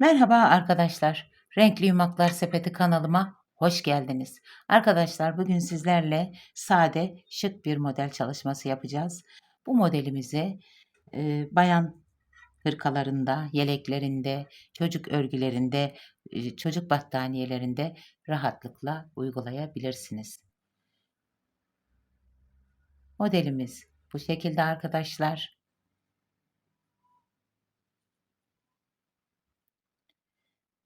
Merhaba arkadaşlar. Renkli Yumaklar Sepeti kanalıma hoş geldiniz. Arkadaşlar bugün sizlerle sade, şık bir model çalışması yapacağız. Bu modelimizi e, bayan hırkalarında, yeleklerinde, çocuk örgülerinde, e, çocuk battaniyelerinde rahatlıkla uygulayabilirsiniz. Modelimiz bu şekilde arkadaşlar.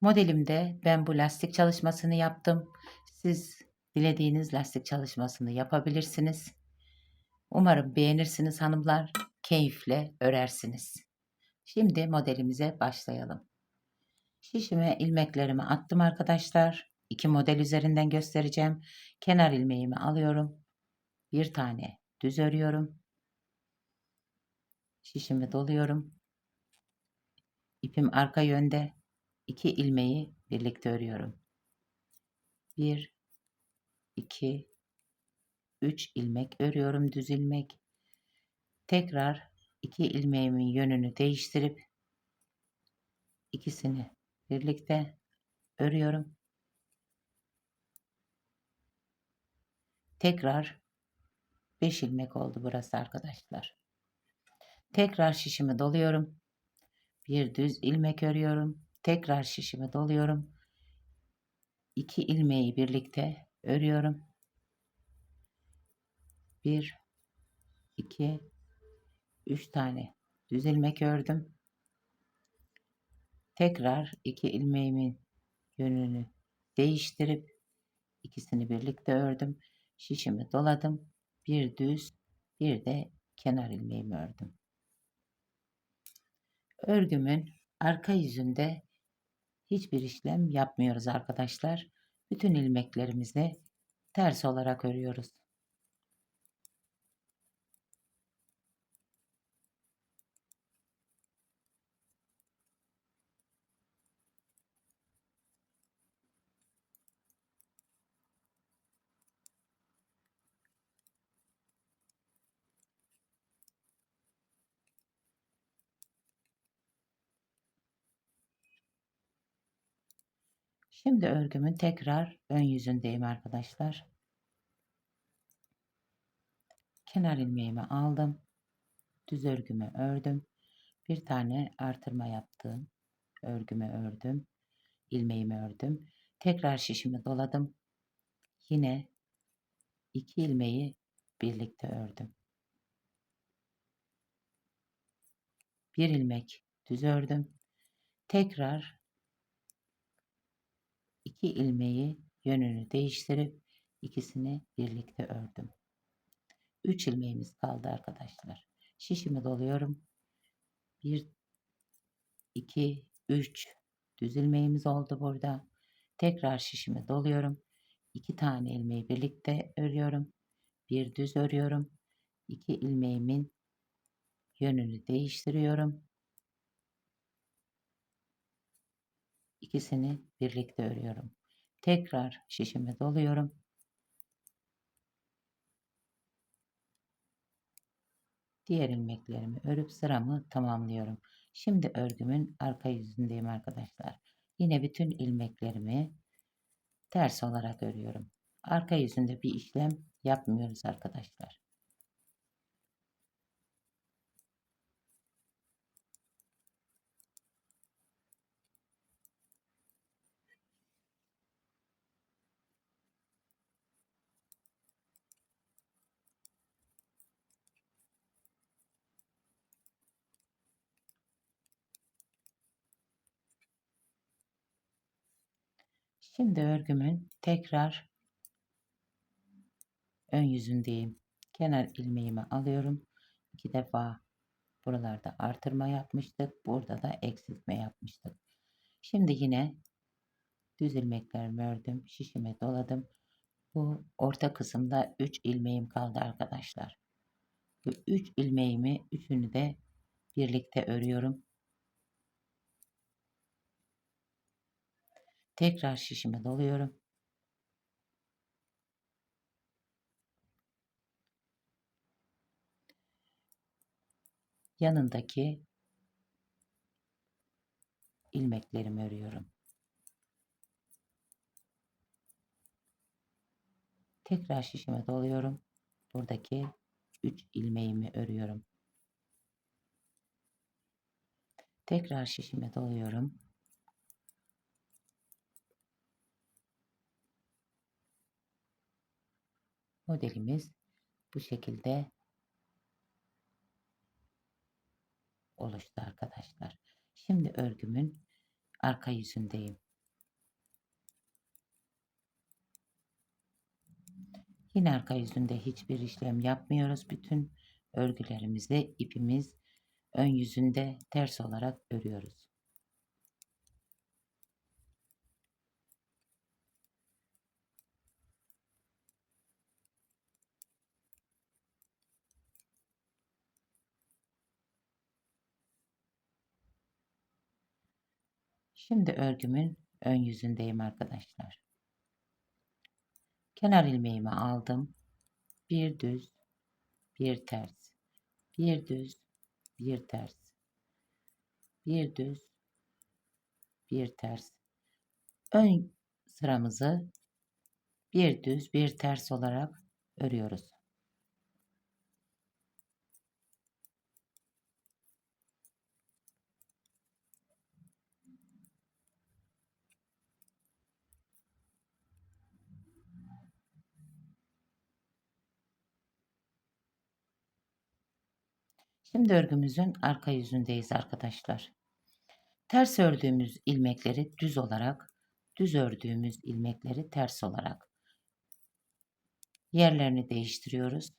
Modelimde ben bu lastik çalışmasını yaptım. Siz dilediğiniz lastik çalışmasını yapabilirsiniz. Umarım beğenirsiniz hanımlar. Keyifle örersiniz. Şimdi modelimize başlayalım. Şişime ilmeklerimi attım arkadaşlar. İki model üzerinden göstereceğim. Kenar ilmeğimi alıyorum. Bir tane düz örüyorum. Şişimi doluyorum. İpim arka yönde. 2 ilmeği birlikte örüyorum. 1 2 3 ilmek örüyorum düz ilmek. Tekrar 2 ilmeğimin yönünü değiştirip ikisini birlikte örüyorum. Tekrar 5 ilmek oldu burası arkadaşlar. Tekrar şişimi doluyorum. Bir düz ilmek örüyorum. Tekrar şişimi doluyorum. 2 ilmeği birlikte örüyorum. 1 2 3 tane düz ilmek ördüm. Tekrar 2 ilmeğimin yönünü değiştirip ikisini birlikte ördüm. Şişimi doladım. Bir düz, bir de kenar ilmeğimi ördüm. Örgümün arka yüzünde hiçbir işlem yapmıyoruz arkadaşlar. Bütün ilmeklerimizi ters olarak örüyoruz. Şimdi örgümün tekrar ön yüzündeyim arkadaşlar. Kenar ilmeğimi aldım. Düz örgümü ördüm. Bir tane artırma yaptım. Örgümü ördüm. ilmeğimi ördüm. Tekrar şişimi doladım. Yine iki ilmeği birlikte ördüm. Bir ilmek düz ördüm. Tekrar iki ilmeği yönünü değiştirip ikisini birlikte ördüm. 3 ilmeğimiz kaldı arkadaşlar. Şişimi doluyorum. 1 2 3 düz ilmeğimiz oldu burada. Tekrar şişimi doluyorum. 2 tane ilmeği birlikte örüyorum. Bir düz örüyorum. 2 ilmeğimin yönünü değiştiriyorum. İkisini birlikte örüyorum. Tekrar şişimi doluyorum. Diğer ilmeklerimi örüp sıramı tamamlıyorum. Şimdi örgümün arka yüzündeyim arkadaşlar. Yine bütün ilmeklerimi ters olarak örüyorum. Arka yüzünde bir işlem yapmıyoruz arkadaşlar. Şimdi örgümün tekrar ön yüzündeyim. Kenar ilmeğimi alıyorum. İki defa buralarda artırma yapmıştık. Burada da eksiltme yapmıştık. Şimdi yine düz ilmeklerimi ördüm. Şişime doladım. Bu orta kısımda 3 ilmeğim kaldı arkadaşlar. Bu 3 ilmeğimi üçünü de birlikte örüyorum. Tekrar şişime doluyorum. Yanındaki ilmeklerimi örüyorum. Tekrar şişime doluyorum. Buradaki 3 ilmeğimi örüyorum. Tekrar şişime doluyorum. Modelimiz bu şekilde oluştu arkadaşlar. Şimdi örgümün arka yüzündeyim. Yine arka yüzünde hiçbir işlem yapmıyoruz. Bütün örgülerimizi ipimiz ön yüzünde ters olarak örüyoruz. Şimdi örgümün ön yüzündeyim arkadaşlar. Kenar ilmeğimi aldım. Bir düz, bir ters. Bir düz, bir ters. Bir düz, bir ters. Ön sıramızı bir düz, bir ters olarak örüyoruz. Şimdi örgümüzün arka yüzündeyiz arkadaşlar. Ters ördüğümüz ilmekleri düz olarak, düz ördüğümüz ilmekleri ters olarak yerlerini değiştiriyoruz.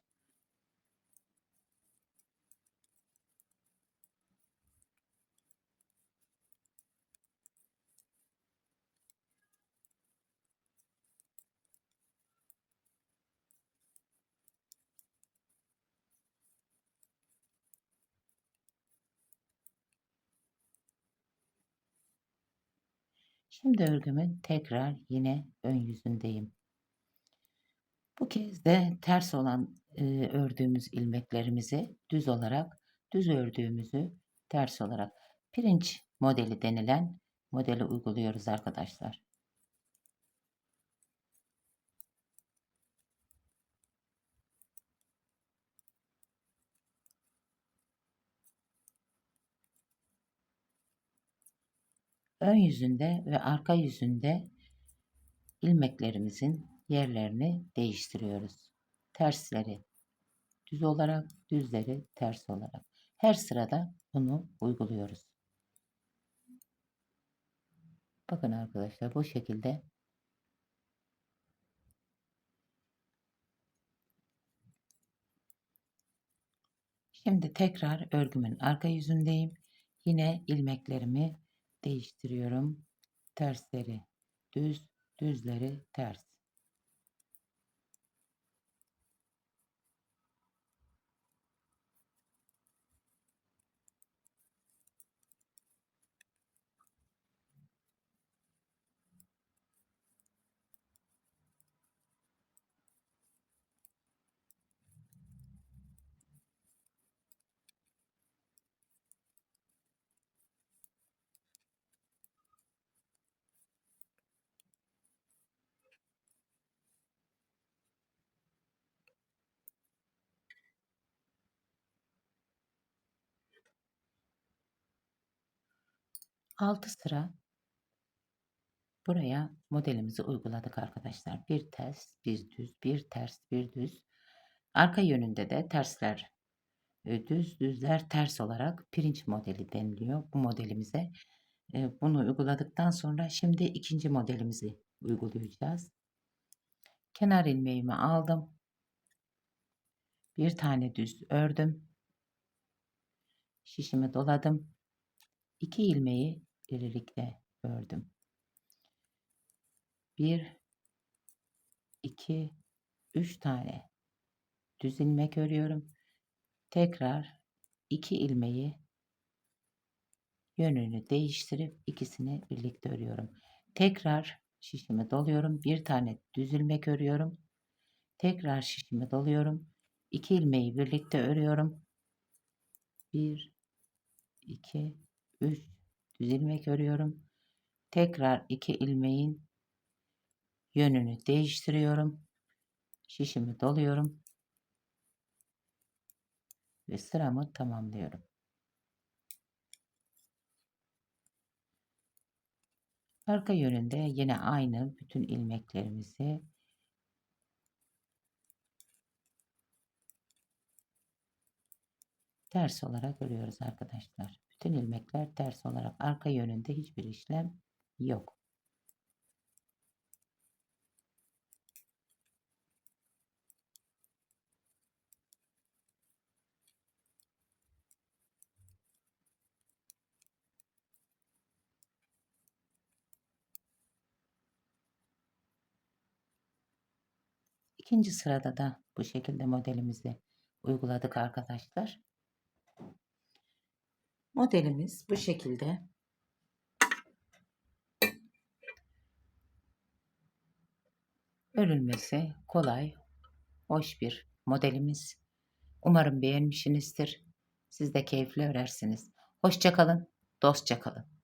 Şimdi örgümün tekrar yine ön yüzündeyim. Bu kez de ters olan e, ördüğümüz ilmeklerimizi düz olarak, düz ördüğümüzü ters olarak pirinç modeli denilen modeli uyguluyoruz arkadaşlar. Ön yüzünde ve arka yüzünde ilmeklerimizin yerlerini değiştiriyoruz. Tersleri düz olarak, düzleri ters olarak. Her sırada bunu uyguluyoruz. Bakın arkadaşlar bu şekilde Şimdi tekrar örgümün arka yüzündeyim. Yine ilmeklerimi değiştiriyorum. Tersleri düz, düzleri ters. Altı sıra buraya modelimizi uyguladık arkadaşlar. Bir ters, bir düz, bir ters, bir düz. Arka yönünde de tersler e, düz, düzler ters olarak pirinç modeli deniliyor bu modelimize. E, bunu uyguladıktan sonra şimdi ikinci modelimizi uygulayacağız. Kenar ilmeğimi aldım. Bir tane düz ördüm. Şişimi doladım. İki ilmeği birlikte ördüm. Bir, iki, üç tane düz ilmek örüyorum. Tekrar iki ilmeği yönünü değiştirip ikisini birlikte örüyorum. Tekrar şişimi doluyorum. Bir tane düz ilmek örüyorum. Tekrar şişimi doluyorum. İki ilmeği birlikte örüyorum. Bir, iki, üç düz ilmek örüyorum. Tekrar iki ilmeğin yönünü değiştiriyorum. Şişimi doluyorum. Ve sıramı tamamlıyorum. Arka yönünde yine aynı bütün ilmeklerimizi ters olarak örüyoruz arkadaşlar. Bütün ilmekler ters olarak arka yönünde hiçbir işlem yok. İkinci sırada da bu şekilde modelimizi uyguladık arkadaşlar. Modelimiz bu şekilde. Örülmesi kolay, hoş bir modelimiz. Umarım beğenmişsinizdir. Siz de keyifli örersiniz. Hoşça kalın, dostça kalın.